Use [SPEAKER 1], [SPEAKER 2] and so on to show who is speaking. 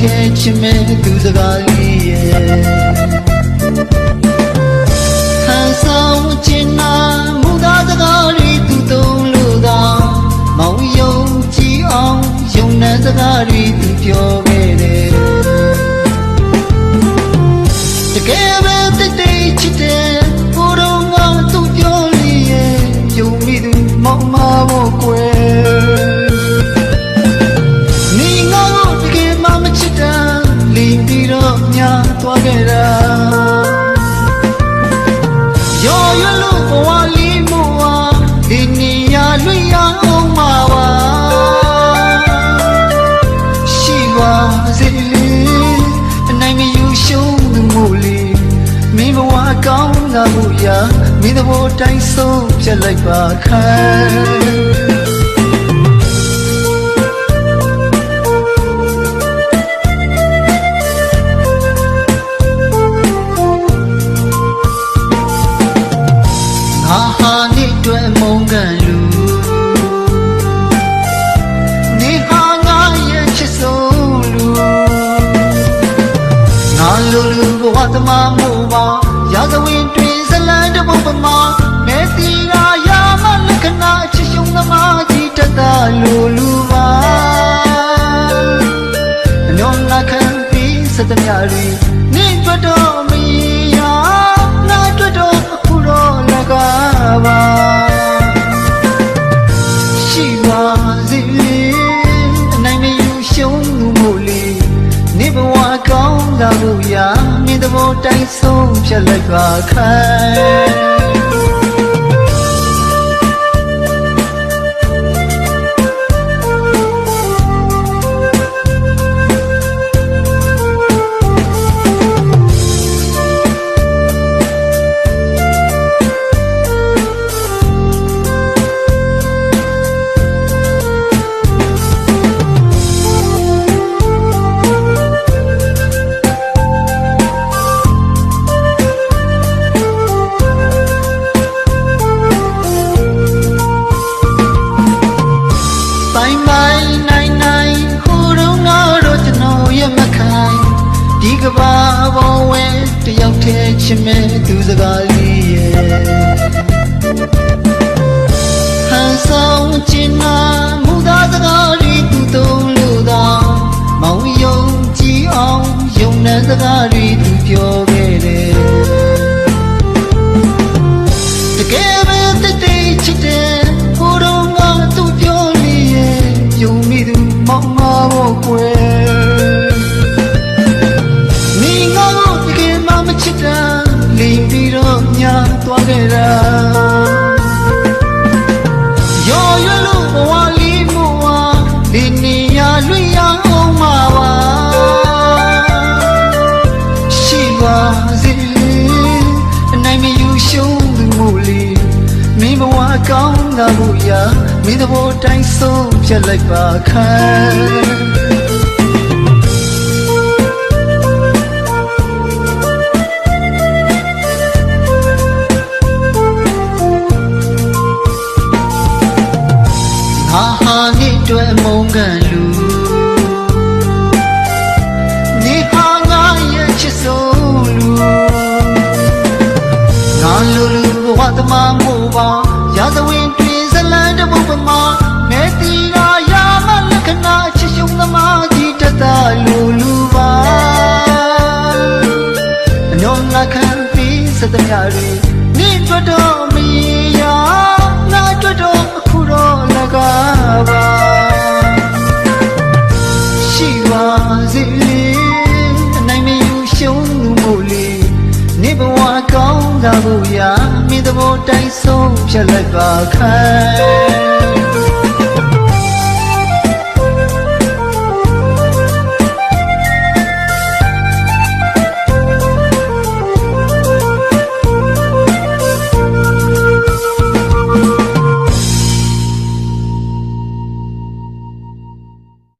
[SPEAKER 1] ထဲချင်မဲ့သူစကားလေးရဲ့ဟန်ဆောင်ချင်နာမူသားစကားလေးသူသုံးလို့သာမောင်ယုံကြည်အောင်ယုံနဲ့စကားလေးသူပြောခဲ့တယ်တကယ်ပဲတိတ်တိတ်ချစ်တယ် ရောရွလို့ဘဝလေးမို့ဟာဒီနေရာလွင့်ရအောင်မှာပါရှိပါစေလေအနိုင်မယူရှုံးသူမို့လေမင်းဘဝကောင်းလာမှုရာမင်းသဘောတိုင်းဆုံးဖြတ်လိုက်ပါခိုင်း ပြီးစတဲ့မြရီနေတွေ့တော့မရငါတွေ့တော့အခုတော့လကားပါရှိပါစေလေအနိုင်မယူရှုံးမှုမို့လေနေဘဝကောင်းလာလို့ရာမင်းသဘောတိုင်းဆုံးဖြတ်လိုက်ပါခိုင်း က် ကောင်းလာဖို့ရာမင်းသဘောတိုင်းဆုံးဖြတ်လိုက်ပါခိုင်းငါဟာနေ့အတွက်မုန်းကန်လူနေဟာငါရဲ့ချစ်ဆုံး ပြီးစတဲ့မြရီနေတွေ့တော့မရငါတွေ့တော့အခုတော့လကားပါရှိပါစေလေအနိုင်မယူရှုံးမှုမို့လေနေဘဝကောင်းတာဖို့ရာမိသဘောတိုင်းဆုံးဖြတ်လိုက်ပါခိုင်း